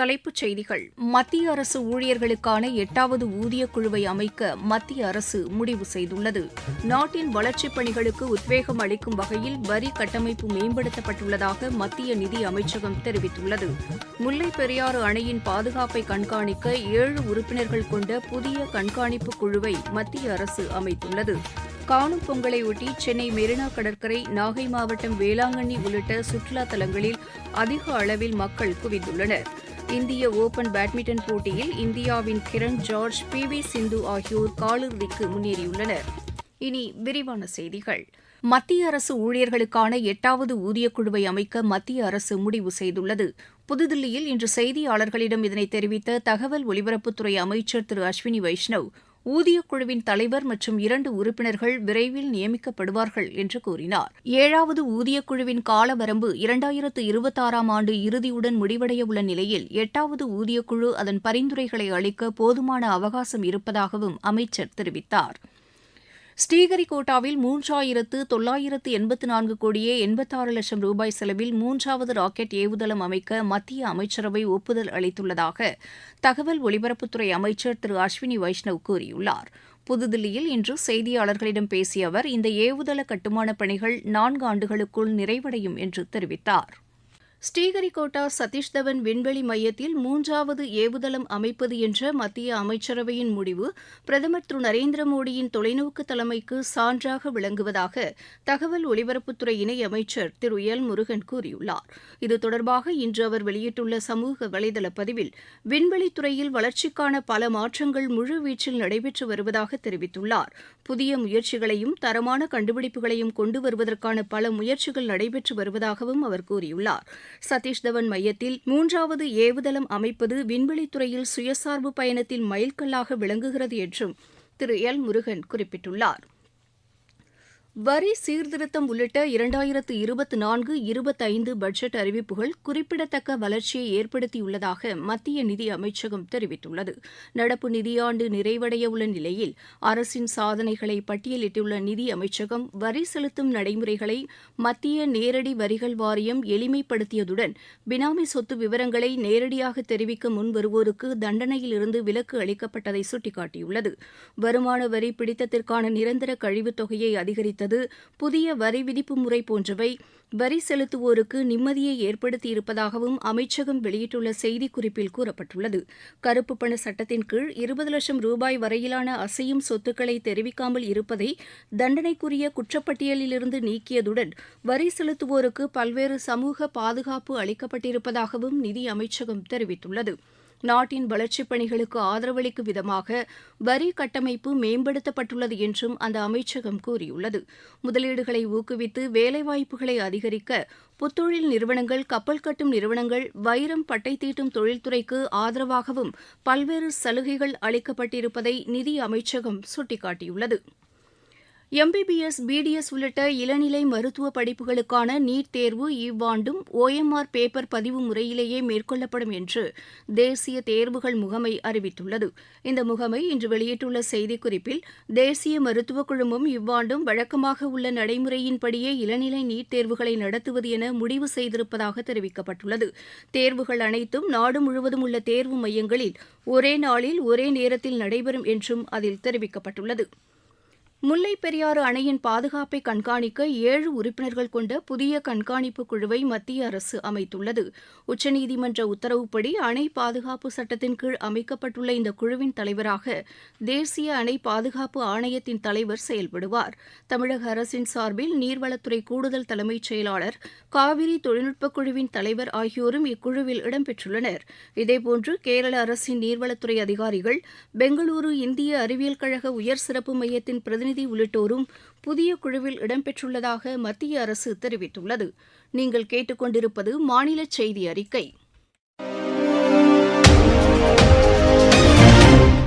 தலைப்புச் செய்திகள். மத்திய அரசு ஊழியர்களுக்கான எட்டாவது ஊதியக் குழுவை அமைக்க மத்திய அரசு முடிவு செய்துள்ளது. நாட்டின் வளர்ச்சிப் பணிகளுக்கு உத்வேகம் அளிக்கும் வகையில் வரி கட்டமைப்பு மேம்படுத்தப்பட்டுள்ளதாக மத்திய நிதி அமைச்சகம் தெரிவித்துள்ளது. முல்லைப் பெரியாறு அணையின் பாதுகாப்பை கண்காணிக்க ஏழு உறுப்பினர்கள் கொண்ட புதிய கண்காணிப்பு குழுவை மத்திய அரசு அமைத்துள்ளது. காணும் பொங்கலையொட்டி சென்னை மெரினா கடற்கரை நாகை மாவட்டம் வேளாங்கண்ணி உள்ளிட்ட சுற்றுலா தலங்களில் அதிக அளவில் மக்கள் குவிந்துள்ளனா் இந்திய ஓபன் பேட்மிண்டன் போட்டியில் இந்தியாவின் Kiran George P V Sindhu ஆகியோர் காலிறுதிக்கு முன்னேறியுள்ளனர். இனி விரிவான செய்திகள். மத்திய அரசு ஊழியர்களுக்கான எட்டாவது ஊதியக் குழுவை அமைக்க மத்திய அரசு முடிவு செய்துள்ளது. புதுதில்லியில் இன்று செய்தியாளர்களிடம் இதனை தெரிவித்த தகவல் ஒலிபரப்புத்துறை அமைச்சர் திரு அஸ்வினி வைஷ்ணவ் ஊதியக் குழுவின் தலைவர் மற்றும் இரண்டு உறுப்பினர்கள் விரைவில் நியமிக்கப்படுவார்கள் என்று கூறினார். ஏழாவது ஊதியக்குழுவின் காலவரம்பு இரண்டாயிரத்து இருபத்தாறாம் ஆண்டு இறுதியுடன் முடிவடைய உள்ள நிலையில் எட்டாவது ஊதியக் குழு அதன் பரிந்துரைகளை அளிக்க போதுமான அவகாசம் இருப்பதாகவும் அமைச்சர் தெரிவித்தார். ஸ்ரீஹரிகோட்டாவில் மூன்றாயிரத்து தொள்ளாயிரத்து எண்பத்து நான்கு கோடியே எண்பத்தாறு லட்சம் ரூபாய் செலவில் மூன்றாவது ராக்கெட் ஏவுதளம் அமைக்க மத்திய அமைச்சரவை ஒப்புதல் அளித்துள்ளதாக தகவல் ஒலிபரப்புத்துறை அமைச்சர் திரு அஸ்வினி வைஷ்ணவ் கூறியுள்ளார். புதுதில்லியில் இன்று செய்தியாளர்களிடம் பேசிய அவர் இந்த ஏவுதள கட்டுமானப் பணிகள் நான்கு ஆண்டுகளுக்குள் நிறைவடையும் என்று தெரிவித்தார். ஸ்ரீஹரிகோட்டா சதீஷ் தவன் விண்வெளி மையத்தில் மூன்றாவது ஏவுதளம் அமைப்பது என்ற மத்திய அமைச்சரவையின் முடிவு பிரதமர் திரு. நரேந்திர மோடியின் தொலைநோக்கு தலைமைக்கு சான்றாக விளங்குவதாக தகவல் ஒலிபரப்புத்துறை இணையமைச்சர் திரு. எல். முருகன் கூறியுள்ளார். இது தொடர்பாக இன்று அவர் வெளியிட்டுள்ள சமூக வலைதள பதிவில் விண்வெளித்துறையில் வளர்ச்சிக்கான பல மாற்றங்கள் முழுவீச்சில் நடைபெற்று வருவதாக தெரிவித்துள்ளார். புதிய முயற்சிகளையும் தரமான கண்டுபிடிப்புகளையும் கொண்டு வருவதற்கான பல முயற்சிகள் நடைபெற்று வருவதாகவும் அவர் கூறியுள்ளார். சதீஷ் தவன் மையத்தில் மூன்றாவது ஏவுதளம் அமைப்பது விண்வெளித்துறையில் சுயசார்பு பயணத்தில் மைல்கல்லாக விளங்குகிறது என்றும் திரு எல் முருகன் குறிப்பிட்டுள்ளார். வரி சீர்திருத்தம் உள்ளிட்ட இரண்டாயிரத்து இருபத்தி நான்கு இருபத்தைந்து பட்ஜெட் அறிவிப்புகள் குறிப்பிடத்தக்க வளர்ச்சியை ஏற்படுத்தியுள்ளதாக மத்திய நிதி அமைச்சகம் தெரிவித்துள்ளது. நடப்பு நிதியாண்டு நிறைவடைய உள்ள நிலையில் அரசின் சாதனைகளை பட்டியலிட்டுள்ள நிதி அமைச்சகம் வரி செலுத்தும் நடைமுறைகளை மத்திய நேரடி வரிகள் வாரியம் எளிமைப்படுத்தியதுடன் பினாமி சொத்து விவரங்களை நேரடியாக தெரிவிக்க முன்வருவோருக்கு தண்டனையிலிருந்து விலக்கு அளிக்கப்பட்டதை சுட்டிக்காட்டியுள்ளது. வருமான வரி பிடித்தத்திற்கான நிரந்தர கழிவுத் தொகையை அதிகரித்து அதிகரித்தது புதிய வரி விதிப்பு முறை போன்றவை வரி செலுத்துவோருக்கு நிம்மதியை ஏற்படுத்தியிருப்பதாகவும் அமைச்சகம் வெளியிட்டுள்ள செய்திக்குறிப்பில் கூறப்பட்டுள்ளது. கருப்பு பண சட்டத்தின் கீழ் இருபது லட்சம் ரூபாய் வரையிலான அசையும் சொத்துக்களை தெரிவிக்காமல் இருப்பதை தண்டனைக்குரிய குற்றப்பட்டியலிலிருந்து நீக்கியதுடன் வரி செலுத்துவோருக்கு பல்வேறு சமூக பாதுகாப்பு அளிக்கப்பட்டிருப்பதாகவும் நிதி அமைச்சகம் தெரிவித்துள்ளது. நாட்டின் வளர்ச்சிப் பணிகளுக்கு ஆதரவளிக்கும் விதமாக வரி கட்டமைப்பு மேம்படுத்தப்பட்டுள்ளது என்றும் அந்த அமைச்சகம் கூறியுள்ளது. முதலீடுகளை ஊக்குவித்து வேலைவாய்ப்புகளை அதிகரிக்க புத்தொழில் நிறுவனங்கள் கப்பல் கட்டும் நிறுவனங்கள் வைரம் பட்டை தீட்டும் தொழில்துறைக்கு ஆதரவாகவும் பல்வேறு சலுகைகள் அளிக்கப்பட்டிருப்பதை நிதி அமைச்சகம் சுட்டிக்காட்டியுள்ளது. எம்பிபிஎஸ் பிடிஎஸ் உள்ளிட்ட இளநிலை மருத்துவ படிப்புகளுக்கான நீட் தேர்வு இவ்வாண்டும் ஓஎம்ஆர் பேப்பர் பதிவு முறையிலேயே மேற்கொள்ளப்படும் என்று தேசிய தேர்வுகள் முகமை அறிவித்துள்ளது. இந்த முகமை இன்று வெளியிட்டுள்ள செய்திக்குறிப்பில் தேசிய மருத்துவக் குழுமம் இவ்வாண்டும் வழக்கமாக உள்ள நடைமுறையின்படியே இளநிலை நீட் தேர்வுகளை நடத்துவது என முடிவு செய்திருப்பதாக தெரிவிக்கப்பட்டுள்ளது. தேர்வுகள் அனைத்தும் நாடு முழுவதும் உள்ள தேர்வு மையங்களில் ஒரே நாளில் ஒரே நேரத்தில் நடைபெறும் என்றும் அதில் தெரிவிக்கப்பட்டுள்ளது. முல்லைப் பெரியாறு அணையின் பாதுகாப்பை கண்காணிக்க ஏழு உறுப்பினர்கள் கொண்ட புதிய கண்காணிப்பு குழுவை மத்திய அரசு அமைத்துள்ளது. உச்சநீதிமன்ற உத்தரவுப்படி அணை பாதுகாப்பு சட்டத்தின் கீழ் அமைக்கப்பட்டுள்ள இந்த குழுவின் தலைவராக தேசிய அணை பாதுகாப்பு ஆணையத்தின் தலைவர் செயல்படுவார். தமிழக அரசின் சார்பில் நீர்வளத்துறை கூடுதல் தலைமைச் செயலாளர் காவிரி தொழில்நுட்பக் குழுவின் தலைவர் ஆகியோரும் இக்குழுவில் இடம்பெற்றுள்ளனர். இதேபோன்று கேரள அரசின் நீர்வளத்துறை அதிகாரிகள் பெங்களூரு இந்திய அறிவியல் கழக உயர் சிறப்பு மையத்தின் பிரதிநிதி பிரதிநிதி உள்ளிட்டோரும் புதிய குழுவில் இடம்பெற்றுள்ளதாக மத்திய அரசு தெரிவித்துள்ளது. நீங்கள் கேட்டுக்கொண்டிருப்பது மாநில செய்தி அறிக்கை.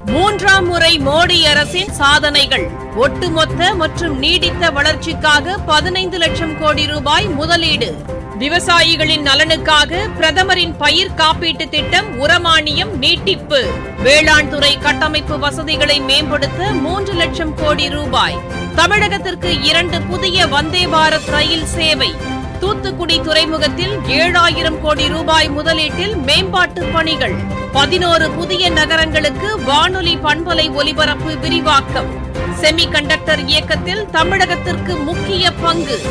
மூன்றாம் முறை மோடி அரசின் சாதனைகள். ஒட்டுமொத்த மற்றும் நீடித்த வளர்ச்சிக்காக பதினைந்து லட்சம் கோடி ரூபாய் முதலீடு. விவசாயிகளின் நலனுக்காக பிரதமரின் பயிர் காப்பீட்டு திட்டம் உரமானியம் நீட்டிப்பு. வேளாண் துறை கட்டமைப்பு வசதிகளை மேம்படுத்த மூன்று லட்சம் கோடி ரூபாய். தமிழகத்திற்கு இரண்டு புதிய வந்தே பாரத் ரயில் சேவை. தூத்துக்குடி துறைமுகத்தில் ஏழாயிரம் கோடி ரூபாய் முதலீட்டில் மேம்பாட்டு பணிகள். பதினோரு புதிய நகரங்களுக்கு வானொலி பண்பலை ஒலிபரப்பு விரிவாக்கம். செமி கண்டக்டர் இயக்கத்தில் தமிழகத்திற்கு முக்கிய பங்கு.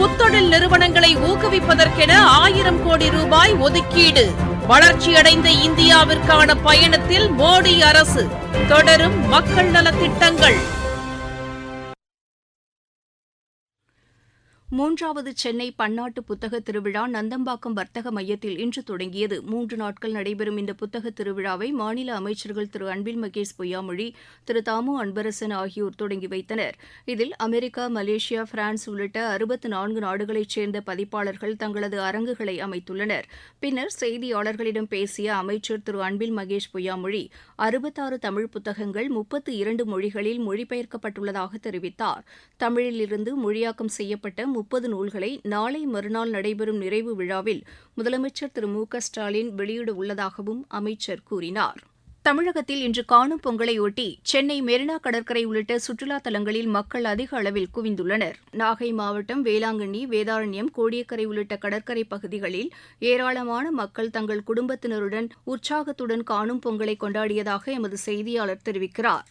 புத்தொழில் நிறுவனங்களை ஊக்குவிப்பதற்கென ஆயிரம் கோடி ரூபாய் ஒதுக்கீடு. வளர்ச்சியடைந்த இந்தியாவிற்கான பயணத்தில் மோடி அரசு தொடரும் மக்கள் நலத் திட்டங்கள் மூன்றாவது சென்னை பன்னாட்டு புத்தக திருவிழா நந்தம்பாக்கம் வர்த்தக மையத்தில் இன்று தொடங்கியது. மூன்று நாட்கள் நடைபெறும் இந்த புத்தக திருவிழாவை மாநில அமைச்சர்கள் திரு. அன்பில் மகேஷ் பொய்யாமொழி திரு. தாமு அன்பரசன் ஆகியோர் தொடங்கி வைத்தனர். இதில் அமெரிக்கா மலேசியா பிரான்ஸ் உள்ளிட்ட அறுபத்து நான்கு நாடுகளைச் சேர்ந்த பதிப்பாளர்கள் தங்களது அரங்குகளை அமைத்துள்ளனர். பின்னர் செய்தியாளர்களிடம் பேசிய அமைச்சர் திரு. அன்பில் மகேஷ் பொய்யாமொழி அறுபத்தாறு தமிழ் புத்தகங்கள் முப்பத்து இரண்டு மொழிகளில் மொழிபெயர்க்கப்பட்டுள்ளதாக தெரிவித்தார். தமிழிலிருந்து மொழியாக்கம் செய்யப்பட்ட முப்பது நூல்களை நாளை மறுநாள் நடைபெறும் நிறைவு விழாவில் முதலமைச்சர் திரு மு க ஸ்டாலின் வெளியிட உள்ளதாகவும் அமைச்சர் கூறினார். தமிழகத்தில் இன்று காணும் பொங்கலையொட்டி சென்னை மெரினா கடற்கரை உள்ளிட்ட சுற்றுலா தலங்களில் மக்கள் அதிக அளவில் குவிந்துள்ளனர். நாகை மாவட்டம் வேளாங்கண்ணி வேதாரண்யம் கோடியக்கரை உள்ளிட்ட கடற்கரை பகுதிகளில் ஏராளமான மக்கள் தங்கள் குடும்பத்தினருடன் உற்சாகத்துடன் காணும் பொங்கலை கொண்டாடியதாக எமது செய்தியாளர் தெரிவிக்கிறார்.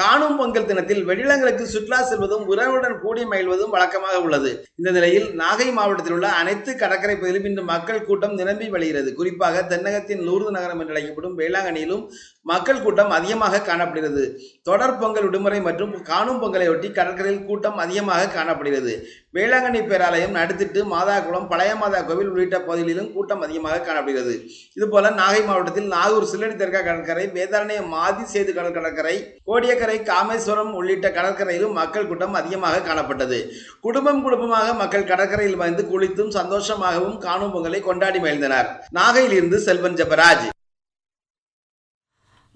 காணும் பொங்கல் தினத்தில் வெளியிடங்களுக்கு சுற்றுலா செல்வதும் உறவுடன் கூடி மகிழ்வதும் வழக்கமாக உள்ளது. இந்த நிலையில் நாகை மாவட்டத்தில் உள்ள அனைத்து கடற்கரை பகுதியிலும் இன்று மக்கள் கூட்டம் நிரம்பி வழிகிறது. குறிப்பாக தென்னகத்தின் லூர்து நகரம் என்று அழைக்கப்படும் வேளாங்கண்ணியிலும் மக்கள் கூட்டம் அதிகமாக காணப்படுகிறது. தொடர் பொங்கல் விடுமுறை மற்றும் காணும் பொங்கலையொட்டி கடற்கரையில் கூட்டம் அதிகமாக காணப்படுகிறது. வேளாங்கண்ணி பேராலயம் நடுத்திட்டு மாதாக்குளம் பழைய மாதா கோவில் உள்ளிட்ட பகுதிகளிலும் கூட்டம் அதிகமாக காணப்படுகிறது. இதுபோல நாகை மாவட்டத்தில் நாகூர் சில்லடி தெற்கா கடற்கரை வேதாரண்யம் மாதி சேது கடற்கரை கோடியக்கரை காமேஸ்வரம் உள்ளிட்ட கடற்கரையிலும் மக்கள் கூட்டம் அதிகமாக காணப்பட்டது. குடும்பம் குடும்பமாக மக்கள் கடற்கரையில் வந்து குளித்தும் சந்தோஷமாகவும் காணும் பொங்கலை கொண்டாடி மகிழ்ந்தனர். நாகையிலிருந்து செல்வன் ஜெபராஜ்.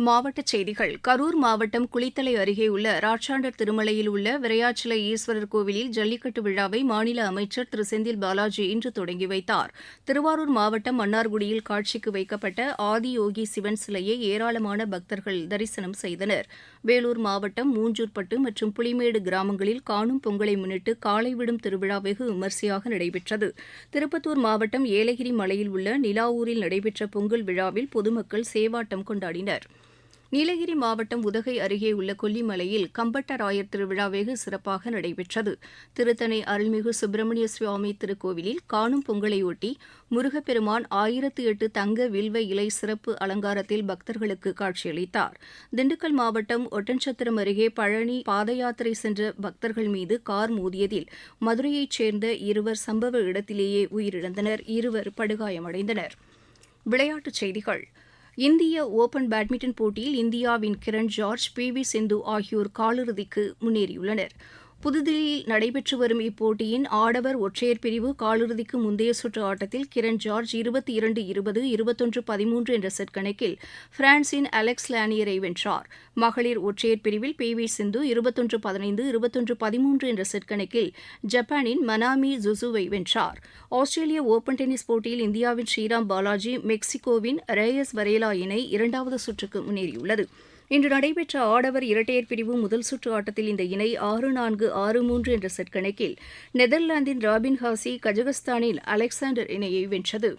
மாவட்டச் செய்திகள். கரூர் மாவட்டம் குளித்தலை அருகே உள்ள ராட்சாண்டர் திருமலையில் உள்ள விரையாச்சிலை ஈஸ்வரர் கோவிலில் ஜல்லிக்கட்டு விழாவை மாநில அமைச்சர் திரு. செந்தில் பாலாஜி இன்று தொடங்கி வைத்தார். திருவாரூர் மாவட்டம் மன்னார்குடியில் காட்சிக்கு வைக்கப்பட்ட ஆதியோகி சிவன் சிலையை ஏராளமான பக்தர்கள் தரிசனம் செய்தனர். வேலூர் மாவட்டம் மூஞ்சூர்பட்டு மற்றும் புலிமேடு கிராமங்களில் காணும் பொங்கலை முன்னிட்டு காலை விடும் திருவிழா வெகு விமரிசையாக நடைபெற்றது. திருப்பத்தூர் மாவட்டம் ஏலகிரி மலையில் உள்ள நிலாவூரில் நடைபெற்ற பொங்கல் விழாவில் பொதுமக்கள் சேவாட்டம் கொண்டாடினர். நீலகிரி மாவட்டம் உதகை அருகே உள்ள கொல்லிமலையில் கம்பட்டராயர் திருவிழா வெகு சிறப்பாக நடைபெற்றது. திருத்தணி அருள்மிகு சுப்பிரமணிய சுவாமி திருக்கோவிலில் காணும் பொங்கலையொட்டி முருகப்பெருமான் ஆயிரத்து எட்டு தங்க வில்வ இலை சிறப்பு அலங்காரத்தில் பக்தர்களுக்கு காட்சியளித்தார். திண்டுக்கல் மாவட்டம் ஒட்டன்சத்திரம் அருகே பழனி பாத யாத்திரை சென்ற பக்தர்கள் மீது கார் மோதியதில் மதுரையைச் சேர்ந்த இருவர் சம்பவ இடத்திலேயே உயிரிழந்தனர். இருவர் படுகாயமடைந்தனர். விளையாட்டுச் செய்திகள். இந்திய ஓபன் பேட்மிண்டன் போட்டியில் இந்தியாவின் Kiran George P V Sindhu ஆகியோர் காலிறுதிக்கு முன்னேறியுள்ளனர். புதுதில்லியில் நடைபெற்று வரும் இப்போட்டியின் ஆடவர் ஒற்றையர் பிரிவு காலிறுதிக்கு முந்தைய சுற்று ஆட்டத்தில் கிரண் ஜார்ஜ் இருபத்தி இரண்டு இருபது இருபத்தொன்று பதிமூன்று என்ற செட் கணக்கில் பிரான்சின் அலெக்ஸ் லானியரை வென்றார். மகளிர் ஒற்றையர் பிரிவில் பி வி சிந்து இருபத்தொன்று பதினைந்து இருபத்தொன்று பதிமூன்று என்ற செட் கணக்கில் ஜப்பானின் மனாமி ஜுசுவை வென்றார். ஆஸ்திரேலிய ஓபன் டென்னிஸ் போட்டியில் இந்தியாவின் ஸ்ரீராம் பாலாஜி மெக்சிகோவின் ரேயஸ் வரேலா இணை இரண்டாவது சுற்றுக்கு முன்னேறியுள்ளது. இன்று நடைபெற்ற ஆடவர் இரட்டையர் பிரிவு முதல் சுற்று ஆட்டத்தில் இந்த இணை ஆறு நான்கு ஆறு மூன்று என்ற செட் கணக்கில் நெதர்லாந்தின் ராபின் ஹாசி கஜகஸ்தானின் அலெக்சாண்டர் இணையை வென்றது.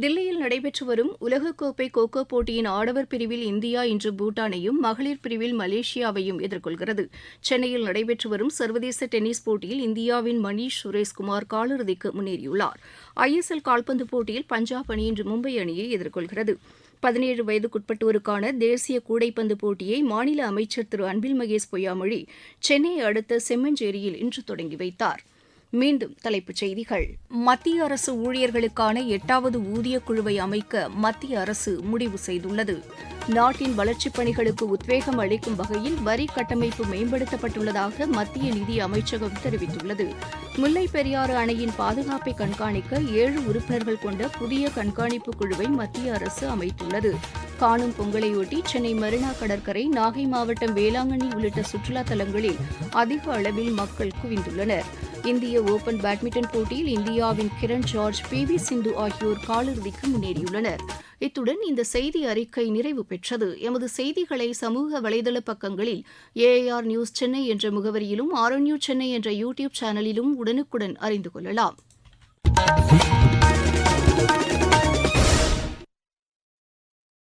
தில்லியில் நடைபெற்று வரும் உலகக்கோப்பை கோகோ போட்டியின் ஆடவர் பிரிவில் இந்தியா இன்று பூட்டானையும் மகளிர் பிரிவில் மலேசியாவையும் எதிர்கொள்கிறது. சென்னையில் நடைபெற்று வரும் சர்வதேச டென்னிஸ் போட்டியில் இந்தியாவின் மணீஷ் சுரேஷ்குமார் காலிறுதிக்கு முன்னேறியுள்ளார். ஐஎஸ்எல் கால்பந்து போட்டியில் பஞ்சாப் அணி இன்று மும்பை அணியை எதிர்கொள்கிறது. பதினேழு வயதுக்குட்பட்டோருக்கான தேசிய கூடைப்பந்து போட்டியை மாநில அமைச்சர் திரு அன்பில் மகேஷ் பொய்யாமொழி சென்னையை அடுத்த செம்மஞ்சேரியில் இன்று தொடங்கி வைத்தார். மீண்டும் தலைப்புச் செய்திகள். மத்திய அரசு ஊழியர்களுக்கான எட்டாவது ஊதியக் குழுவை அமைக்க மத்திய அரசு முடிவு செய்துள்ளது. நாட்டின் வளர்ச்சிப் பணிகளுக்கு உத்வேகம் அளிக்கும் வகையில் வரி கட்டமைப்பு மேம்படுத்தப்பட்டுள்ளதாக மத்திய நிதி அமைச்சகம் தெரிவித்துள்ளது. முல்லைப் பெரியாறு அணையின் பாதுகாப்பை கண்காணிக்க ஏழு உறுப்பினர்கள் கொண்ட புதிய கண்காணிப்பு குழுவை மத்திய அரசு அமைத்துள்ளது. காணும் பொங்கலையொட்டி சென்னை மெரினா கடற்கரை நாகை மாவட்டம் வேளாங்கண்ணி உள்ளிட்ட சுற்றுலா தலங்களில் அதிக அளவில் மக்கள் குவிந்துள்ளனர். இந்திய ஓபன் பேட்மிண்டன் போட்டியில் இந்தியாவின் Kiran George P V Sindhu ஆகியோர் காலிறுதிக்கு முன்னேறியுள்ளனர். இத்துடன் இந்த செய்தி அறிக்கை நிறைவு பெற்றது. எமது செய்திகளை சமூக வலைதள பக்கங்களில் ஏஐஆர் நியூஸ் சென்னை என்ற முகவரியிலும் ஆர்என்யூ சென்னை என்ற யூடியூப் சேனலிலும் உடனுக்குடன் அறிந்து கொள்ளலாம்.